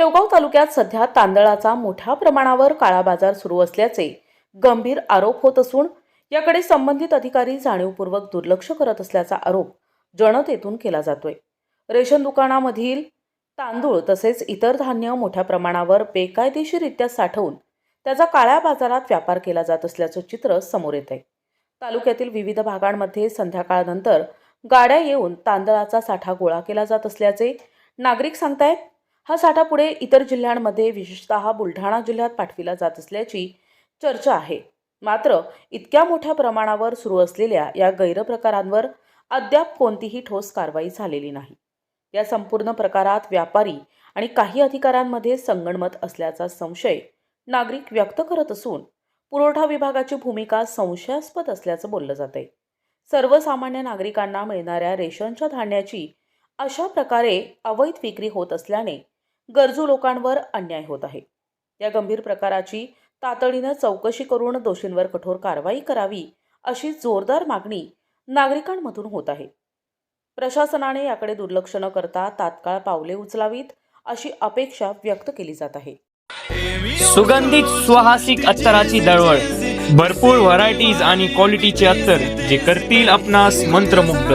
शेवगाव तालुक्यात सध्या तांदळाचा मोठ्या प्रमाणावर काळा बाजार सुरू असल्याचे गंभीर आरोप होत असून याकडे संबंधित अधिकारी जाणीवपूर्वक दुर्लक्ष करत असल्याचा आरोप जनतेतून केला जातोय. रेशन दुकानामधील तांदूळ तसेच इतर धान्य मोठ्या प्रमाणावर बेकायदेशीररित्या साठवून त्याचा काळ्या बाजारात व्यापार केला जात असल्याचं चित्र समोर येत आहे तालुक्यातील विविध भागांमध्ये संध्याकाळनंतर गाड्या येऊन तांदळाचा साठा गोळा केला जात असल्याचे नागरिक सांगतायत. हा साठा पुढे इतर जिल्ह्यांमध्ये विशेषतः बुलढाणा जिल्ह्यात पाठविला जात असल्याची चर्चा आहे. मात्र इतक्या मोठ्या प्रमाणावर सुरू असलेल्या या गैरप्रकारांवर अद्याप कोणतीही ठोस कारवाई झालेली नाही. या संपूर्ण प्रकारात व्यापारी आणि काही अधिकाऱ्यांमध्ये संगणमत असल्याचा संशय नागरिक व्यक्त करत असून पुरवठा विभागाची भूमिका संशयास्पद असल्याचं बोललं जात आहे सर्वसामान्य नागरिकांना मिळणाऱ्या रेशनच्या धान्याची अशा प्रकारे अवैध विक्री होत असल्याने गरजू लोकांवर अन्याय होत आहे. या गंभीर प्रकाराची तातडीनं चौकशी करून दोषींवर कठोर कारवाई करावी अशी जोरदार मागणी नागरिकांमधून होत आहे. प्रशासनाने याकडे दुर्लक्ष न करता तात्काळ पावले उचलावीत अशी अपेक्षा व्यक्त केली जात आहे. सुगंधित सुहासिक अत्तराची दळवळ भरपूर व्हरायटीज आणि क्वालिटीचे अत्तर जे करतील आपणास मंत्रमुग्ध.